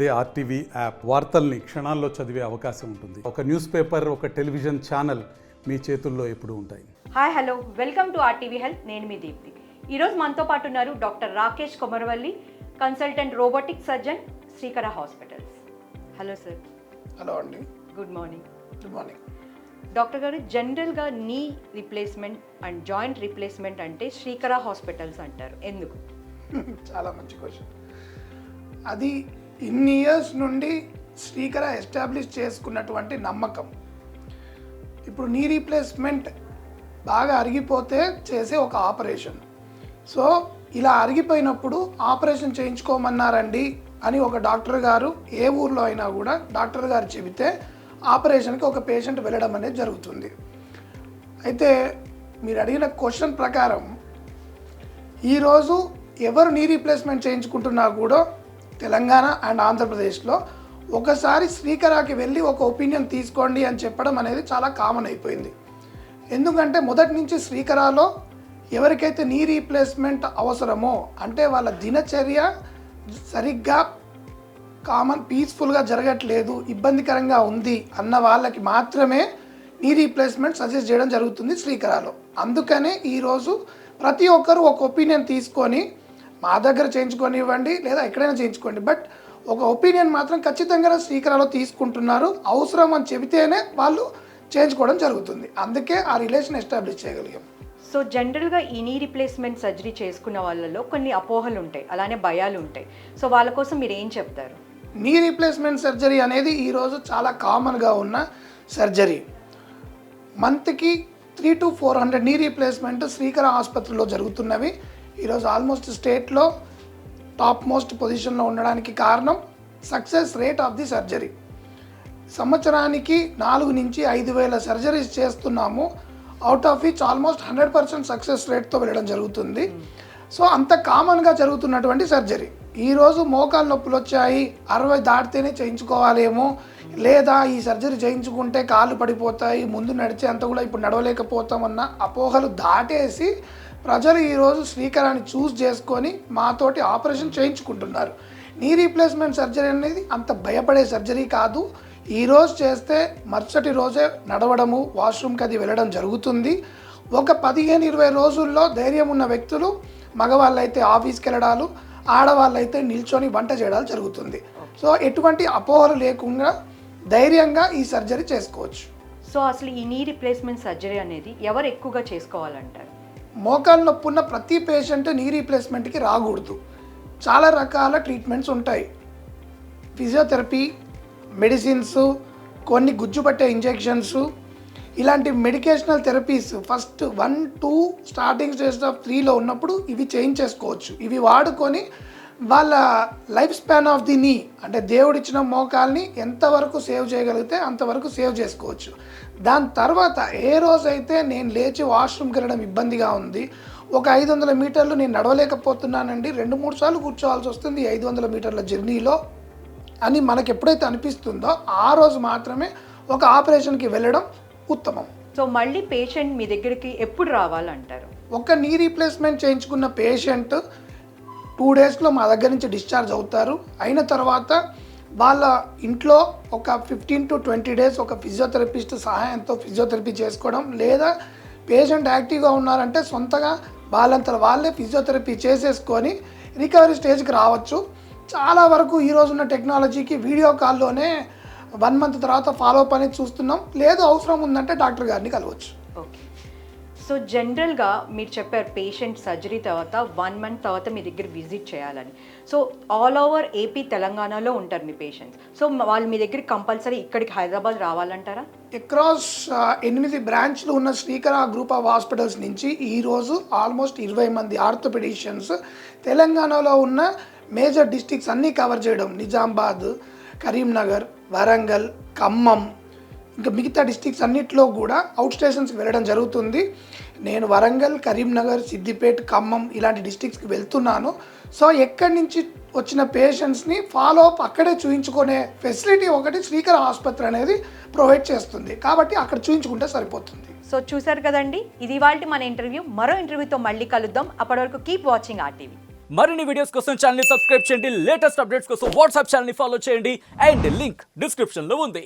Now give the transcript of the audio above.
అదే RTV app వార్తల్ని క్షణాల్లో చదివే అవకాశం ఉంటుంది. ఒక న్యూస్ పేపర్ ఒక టెలివిజన్ ఛానల్ మీ చేతుల్లో ఎప్పుడూ ఉంటాయి. Hi hello welcome to RTV health నేను మీ దీప్తి. ఈరోజు మనతో పాటు ఉన్నారు doctor Rakesh Komaravalli consultant robotic surgeon Srikara hospitals. Hello sir hello అండి good morning good morning doctor గారు జనరల్గా knee replacement and joint replacement అంటే శ్రీకర హాస్పిటల్స్ అంటారు. ఎందుకు? చాలా మంచి క్వశ్చన్ అది ఇన్ని ఇయర్స్ నుండి శ్రీకర ఎస్టాబ్లిష్ చేసుకున్నటువంటి నమ్మకం. ఇప్పుడు నీ రీప్లేస్మెంట్ బాగా అరిగిపోతే చేసే ఒక ఆపరేషన్ సో ఇలా అరిగిపోయినప్పుడు ఆపరేషన్ చేయించుకోమన్నారండి అని ఒక డాక్టర్ గారు ఏ ఊర్లో అయినా కూడా డాక్టర్ గారు చెబితే ఆపరేషన్కి ఒక పేషెంట్ వెళ్ళడం అనేది జరుగుతుంది. అయితే మీరు అడిగిన క్వశ్చన్ ప్రకారం ఈరోజు ఎవరు నీ రీప్లేస్మెంట్ చేయించుకుంటున్నా కూడా తెలంగాణ అండ్ ఆంధ్రప్రదేశ్లో ఒకసారి శ్రీకరాకి వెళ్ళి ఒక ఒపీనియన్ తీసుకోండి అని చెప్పడం అనేది చాలా కామన్ అయిపోయింది. ఎందుకంటే మొదటి నుంచి శ్రీకరాలో ఎవరికైతే నీ రీప్లేస్మెంట్ అవసరమో అంటే వాళ్ళ దినచర్య సరిగ్గా కామన్ పీస్ఫుల్గా జరగట్లేదు ఇబ్బందికరంగా ఉంది అన్న వాళ్ళకి మాత్రమే నీ రీప్లేస్మెంట్ సజెస్ట్ చేయడం జరుగుతుంది శ్రీకరాలో. అందుకనే ఈరోజు ప్రతి ఒక్కరూ ఒక ఒపీనియన్ తీసుకొని మా దగ్గర చేయించుకొనివ్వండి లేదా ఎక్కడైనా చేయించుకోండి. బట్ ఒక ఒపీనియన్ మాత్రం ఖచ్చితంగా శ్రీకరాలో తీసుకుంటున్నారు. అవసరం అని చెబితేనే వాళ్ళు చేయించుకోవడం జరుగుతుంది. అందుకే ఆ రిలేషన్ ఎస్టాబ్లిష్ చేయగలిగాం. సో జనరల్గా ఈ నీ రీప్లేస్మెంట్ సర్జరీ చేసుకున్న వాళ్ళలో కొన్ని అపోహలు ఉంటాయి. అలానే భయాలు ఉంటాయి. సో వాళ్ళ కోసం మీరు ఏం చెప్తారు? నీ రీప్లేస్మెంట్ సర్జరీ అనేది ఈరోజు చాలా కామన్గా ఉన్న సర్జరీ. మంత్కి three to four hundred knee replacement Srikara ఆసుపత్రిలో జరుగుతున్నవి. ఈరోజు ఆల్మోస్ట్ స్టేట్లో టాప్ మోస్ట్ పొజిషన్లో ఉండడానికి కారణం success rate of the surgery సంవత్సరానికి నాలుగు నుంచి ఐదు వేల సర్జరీస్ చేస్తున్నాము. Out of which almost hundred percent success రేట్తో వెళ్ళడం జరుగుతుంది. సో అంత కామన్గా జరుగుతున్నటువంటి సర్జరీ ఈరోజు మోకాలు నొప్పులు వచ్చాయి. అరవై దాటితేనే చేయించుకోవాలేమో. లేదా ఈ సర్జరీ చేయించుకుంటే కాళ్ళు పడిపోతాయి. ముందు నడిచే అంత కూడా ఇప్పుడు నడవలేకపోతామన్న అపోహలు దాటేసి ప్రజలు ఈరోజు శ్రీకరాన్ని చూస్ చేసుకొని మాతోటి ఆపరేషన్ చేయించుకుంటున్నారు. నీ రీప్లేస్మెంట్ సర్జరీ అనేది అంత భయపడే సర్జరీ కాదు. ఈరోజు చేస్తే మరుసటి రోజే నడవడము వాష్రూమ్కి అది వెళ్ళడం జరుగుతుంది. ఒక పదిహేను ఇరవై రోజుల్లో ధైర్యం ఉన్న వ్యక్తులు మగవాళ్ళైతే ఆఫీస్కి వెళ్ళడాలు ఆడవాళ్ళైతే నిల్చొని వంట చేయడాలు జరుగుతుంది. సో ఎటువంటి అపోహలు లేకుండా ధైర్యంగా ఈ సర్జరీ చేసుకోవచ్చు. సో అసలు ఈ నీ రిప్లేస్మెంట్ సర్జరీ అనేది ఎవరు ఎక్కువగా చేసుకోవాలంటారు? మోకాలు నొప్పి ఉన్న ప్రతి పేషెంట్ నీ రీప్లేస్మెంట్కి రాకూడదు. చాలా రకాల ట్రీట్మెంట్స్ ఉంటాయి. ఫిజియోథెరపీ మెడిసిన్స్ కొన్ని గుజ్జుపట్టే ఇంజెక్షన్స్ ఇలాంటి medicational therapies first one two starting stage of త్రీలో ఉన్నప్పుడు ఇవి చేంజ్ చేసుకోవచ్చు. ఇవి వాడుకొని వాళ్ళ లైఫ్ స్పాన్ ఆఫ్ ది నీ అంటే దేవుడిచ్చిన మోకాల్ని ఎంతవరకు సేవ్ చేయగలిగితే అంతవరకు సేవ్ చేసుకోవచ్చు. దాని తర్వాత ఏ రోజైతే నేను లేచి వాష్రూమ్కి వెళ్ళడం ఇబ్బందిగా ఉంది ఒక ఐదు వందల మీటర్లు నేను నడవలేకపోతున్నానండి రెండు మూడు సార్లు కూర్చోవాల్సి వస్తుంది ఐదు వందల మీటర్ల జర్నీలో అని మనకు ఎప్పుడైతే అనిపిస్తుందో ఆ రోజు మాత్రమే ఒక ఆపరేషన్కి వెళ్ళడం ఉత్తమం. సో మళ్ళీ పేషెంట్ మీ దగ్గరికి ఎప్పుడు రావాలంటారు? ఒక నీ రీప్లేస్మెంట్ చేయించుకున్న పేషెంట్ టూ డేస్లో మా దగ్గర నుంచి డిశ్చార్జ్ అవుతారు. అయిన తర్వాత వాళ్ళ ఇంట్లో ఒక ఫిఫ్టీన్ టు ట్వంటీ డేస్ ఒక ఫిజియోథెరపిస్ట్ సహాయంతో ఫిజియోథెరపీ చేసుకోవడం లేదా పేషెంట్ యాక్టివ్గా ఉన్నారంటే సొంతగా వాళ్ళంతా వాళ్ళే ఫిజియోథెరపీ చేసేసుకొని రికవరీ స్టేజ్కి రావచ్చు. చాలా వరకు ఈ రోజున్న టెక్నాలజీకి వీడియో కాల్లోనే వన్ మంత్ తర్వాత ఫాలో అప్ అనేది చూస్తున్నాం. లేదు అవసరం ఉందంటే డాక్టర్ గారిని కలవచ్చు. ఓకే. సో జనరల్గా మీరు చెప్పారు పేషెంట్ సర్జరీ తర్వాత వన్ మంత్ తర్వాత మీ దగ్గర విజిట్ చేయాలని. సో ఆల్ ఓవర్ ఏపీ తెలంగాణలో ఉంటారు మీ పేషెంట్స్ సో వాళ్ళు మీ దగ్గర కంపల్సరీ ఇక్కడికి హైదరాబాద్ రావాలంటారా? అక్రాస్ ఎనిమిది బ్రాంచ్లు ఉన్న శ్రీకర గ్రూప్ ఆఫ్ హాస్పిటల్స్ నుంచి ఈరోజు ఆల్మోస్ట్ ఇరవై మంది ఆర్థోపెడిషియన్స్ తెలంగాణలో ఉన్న మేజర్ డిస్టిక్స్ అన్నీ కవర్ చేయడం. నిజామాబాద్ కరీంనగర్ వరంగల్ ఖమ్మం ఇంకా మిగతా డిస్ట్రిక్ట్స్ అన్నిట్లో కూడా అవుట్ స్టేషన్స్కి వెళ్ళడం జరుగుతుంది. నేను వరంగల్ కరీంనగర్ సిద్దిపేట్ ఖమ్మం ఇలాంటి డిస్ట్రిక్ట్స్కి వెళ్తున్నాను. సో ఎక్కడి నుంచి వచ్చిన పేషెంట్స్ని ఫాలో అప్ అక్కడే చూయించుకునే ఫెసిలిటీ ఒకటి శ్రీకర ఆసుపత్రి అనేది ప్రొవైడ్ చేస్తుంది. కాబట్టి అక్కడ చూయించుకుంటే సరిపోతుంది. సో చూసారు కదండి ఇది వాళ్ళ మన ఇంటర్వ్యూ మరో ఇంటర్వ్యూతో మళ్ళీ కలుద్దాం. అప్పటి వరకు కీప్ వాచింగ్ ఆర్టీవీ మరిన్ని వీడియోస్ కోసం ఛానల్ సబ్స్క్రైబ్ చేయండి. లేటెస్ట్ అప్డేట్స్ కోసం వాట్సాప్ ఛానల్ ఫాలో చేయండి. అండ్ లింక్ డిస్క్రిప్షన్లో ఉంది.